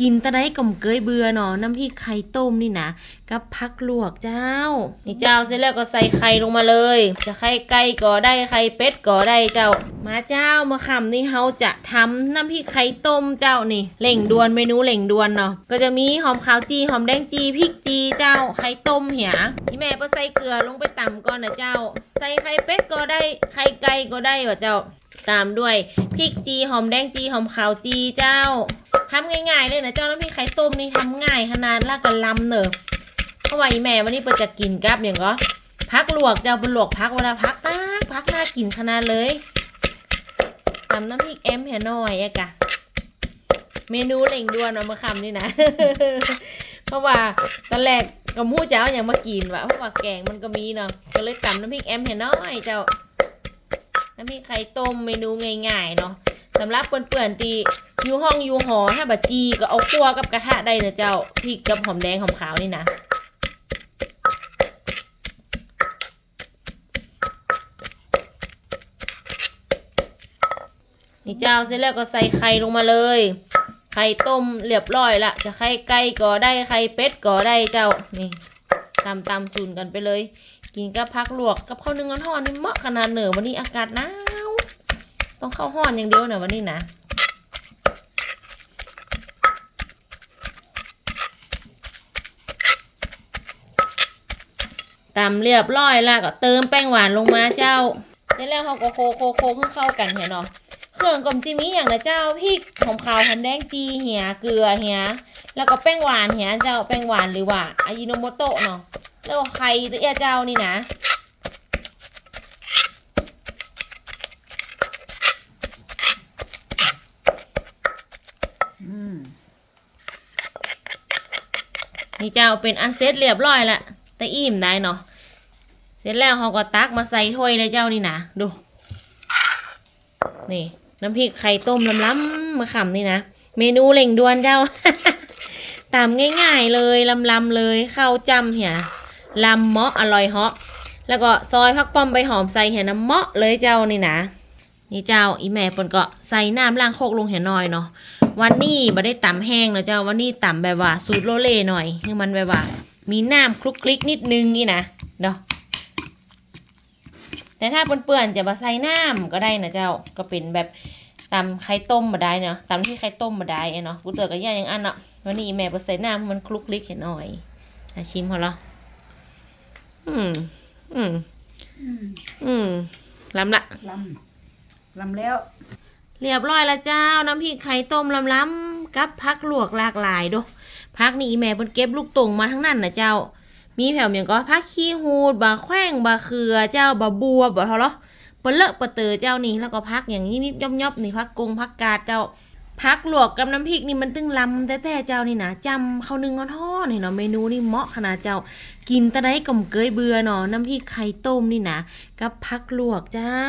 กินตะไดก่อมเกยเบื่อเนาะน้ำพริกไข่ต้มนี่นะกับพักลวกเจ้า นี่เจ้าเสร็จแล้วก็ใส่ไข่ลงมาเลย จะไข่ไก่ก็ได้ไข่เป็ดก็ได้เจ้า มาเจ้ามาคำนี่เฮาจะทำน้ำพริกไข่ต้มเจ้านี่เล่งดวนเมนูเล่งดวนเนาะก็จะมีหอมขาวจีหอมแดงจีพริกจีเจ้าไข่ต้มเหียพี่แม่ก็ใส่เกลือลงไปต่ำก่อนนะเจ้า ใส่ไข่เป็ดก็ได้ไข่ไก่ก็ได้ว่ะเจ้า ตามด้วยพริกจีหอมแดงจีหอมขาวจีเจ้าทำง่ายๆเลยนะเจ้าน้ำพริกไข่ต้มนี่ทำง่ายขนาดลากกันลำเนอะเพราะว่าอีแม่วันนี้เปิดจะกินกับอย่างก็พักลวกเจ้าเป็นลวกพักเวลาพักนะพักน่ากินขนาดเลยตำน้ำพริกแอมเหียหน่อยอะกะเมนูเล่งด่วนเอามาคำนี่นะ เพราะว่าตอนแรกก็มู้เจ้าอย่างมากินวะเพราะว่าแกงมันก็มีเนาะก็เลยตำน้ำพริกแอมเหียน้อยเจ้า น้ำพริกไข่ต้มเมนูง่ายๆเนาะสำหรับเปื่อนๆตีอยู่ห้องอยู่หอถ้าบัดจีก็เอาคั่วกับกระทะได้นะเจ้าพริกกับหอมแดงหอมขาวนี่นะนี่เจ้าเสร็จแล้วก็ใส่ไข่ลงมาเลย ไข่ต้มเรียบร้อยละจะไข่ไก่ก็ได้ไข่เป็ดก็ได้เจ้านี่ ตำตำสูนกันไปเลย กินกับพักลวกกับข้าวนึ่งร้อนๆนี่เหมาะขนาดเหนือวันนี้อากาศหนาวต้องเข้าวห้อนอย่างเดียวนะวันนี้นะตำเรียบร้อยแล้วก็เติมแป้งหวานลงมาเจ้าเสร็จแล้วเราก็โคโคโคเพื่อเข้ากันเห็นเนาะเครื่องกลมจิมีอย่างนะเจ้าพริกหอมขาวหอมแดงจีเหียเกลือเหียแล้วก็แป้งหวานเหียเจ้าแป้งหวานหรือว่าอายิโนโมโตะเนาะ แล้วก็ไข่ตะเอียเจ้านี่นะอืมนี่เจ้าเป็นอันเสร็จเรียบร้อยละแต่อิ่มได้เนาะ เสร็จแล้วเขาก็ตักมาใส่ถ้วยเลยเจ้านี่นะ ดู นี่ น้ำพริกไข่ต้มล้ำๆมะขำนี่นะ เมนูเล่งด่วนเจ้าตามง่ายๆเลยลำๆเลยเข้าจำเหีย ลำเมาะอร่อยเหาะแล้วก็ซอยพักป้อมใบหอมใส่เหียน้ำเมาะเลยเจ้านี่นะนี่เจ้าอีแม่ปนก็ใส่น้ำล้างโคกลงเหียหน่อยเนาะวันนี้บ่ได้ต่ำแห้งนะเจ้าวันนี้ต่ำแบบว่าสูตรโลเล่หน่อยคือมันแบบว่า มีน้ำคลุกคลิกนิดนึงนี่นะเนาะแต่ถ้าเปื่อนๆจะมาใส่น้ำก็ได้นะเจ้าก็เป็นแบบตำไข่ต้มมาได้เนาะตำที่ไข่ต้มมาได้เนาะกูเตือกับย่าอย่างอันเนาะวันนี้แม่บ่ใส่น้ำมันคลุกคลิกเห็นหน่อยชิมพอละอื ม อืม อืมอืมล้ำละ ลำลำแล้ว เรียบร้อยแล้วเจ้า น้ำพริกไข่ต้มล้ำๆกับพักลวกหลากหลายเดูพักนี่อีแม่เพิ่นเก็บลูกตงมาทั้งนั้นนะเจ้า มีแผ่วเมียงก็พักขี้หูดบะแขว้งบะเขือเจ้าบะบัวบะเทาะเปนเลอะเปนเตอเจ้านี่แล้วก็พักอย่างนี้นิบย่อมๆนี่พักกงพักกาดเจ้า พักหลวกกับน้ำพริกนี่มันตึงลำแต่แต่เจ้านี่นะจำข้าวนึ่งทอดเห็นเนาะเมนูนี่เหมาะขนาดเจ้า กินตะไดก่อมเกยเบื่อเนาะน้ำพริกไข่ต้มนี่นะกับพักหลวกเจ้า